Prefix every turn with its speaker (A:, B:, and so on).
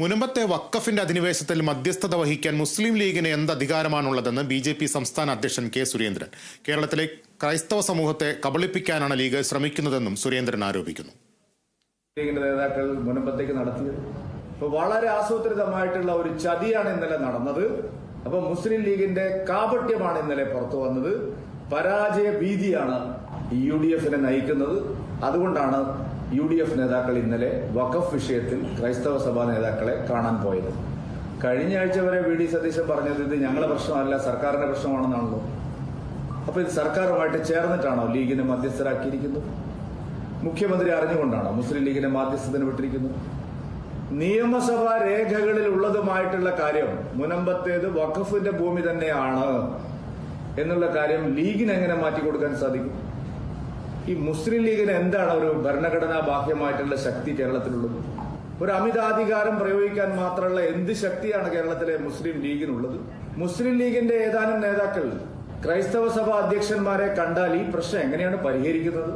A: മുനമ്പത്തെ വക്കഫിന്റെ അധിനിവേശത്തിൽ മധ്യസ്ഥത വഹിക്കാൻ മുസ്ലിം ലീഗിന് എന്ത് അധികാരമാണുള്ളതെന്ന് ബി ജെ പി സംസ്ഥാന അധ്യക്ഷൻ കെ സുരേന്ദ്രൻ. കേരളത്തിലെ ക്രൈസ്തവ സമൂഹത്തെ കബളിപ്പിക്കാനാണ് ലീഗ് ശ്രമിക്കുന്നതെന്നും സുരേന്ദ്രൻ ആരോപിക്കുന്നു.
B: ലീഗിന്റെ നേതാക്കൾ മുനമ്പത്തേക്ക് നടത്തിയത്. അപ്പൊ വളരെ ആസൂത്രിതമായിട്ടുള്ള ഒരു ചതിയാണ് ഇന്നലെ നടന്നത്. അപ്പൊ മുസ്ലിം ലീഗിന്റെ കാപട്യമാണ് ഇന്നലെ പുറത്തു വന്നത്. പരാജയ ഭീതിയാണ് യു ഡി എഫിനെ നയിക്കുന്നത്. അതുകൊണ്ടാണ് യു ഡി എഫ് നേതാക്കൾ ഇന്നലെ വഖഫ് വിഷയത്തിൽ ക്രൈസ്തവ സഭാ നേതാക്കളെ കാണാൻ പോയത്. കഴിഞ്ഞ ആഴ്ച വരെ വി ഡി സതീശൻ പറഞ്ഞത് ഇത് ഞങ്ങളുടെ പ്രശ്നമല്ല സർക്കാരിന്റെ പ്രശ്നമാണെന്നാണല്ലോ. അപ്പൊ ഇത് സർക്കാരുമായിട്ട് ചേർന്നിട്ടാണോ ലീഗിനെ മധ്യസ്ഥരാക്കിയിരിക്കുന്നത്? മുഖ്യമന്ത്രി അറിഞ്ഞുകൊണ്ടാണോ മുസ്ലിം ലീഗിനെ മാധ്യസ്ഥത്തിന് വിട്ടിരിക്കുന്നത്? നിയമസഭാ രേഖകളിൽ ഉള്ളതുമായിട്ടുള്ള കാര്യം മുനമ്പത്തേത് വഖഫിന്റെ ഭൂമി തന്നെയാണ് എന്നുള്ള കാര്യം ലീഗിന് എങ്ങനെ മാറ്റി കൊടുക്കാൻ സാധിക്കും? ഈ മുസ്ലിം ലീഗിന് എന്താണ് ഒരു ഭരണഘടനാ ബാഹ്യമായിട്ടുള്ള ശക്തി കേരളത്തിലുള്ളത്? ഒരു അമിതാധികാരം പ്രയോഗിക്കാൻ മാത്രമുള്ള എന്ത് ശക്തിയാണ് കേരളത്തിലെ മുസ്ലിം ലീഗിനുള്ളത്? മുസ്ലിം ലീഗിന്റെ ഏതാനും നേതാക്കൾ ക്രൈസ്തവ സഭ അധ്യക്ഷന്മാരെ കണ്ടാൽ ഈ പ്രശ്നം എങ്ങനെയാണ് പരിഹരിക്കുന്നത്?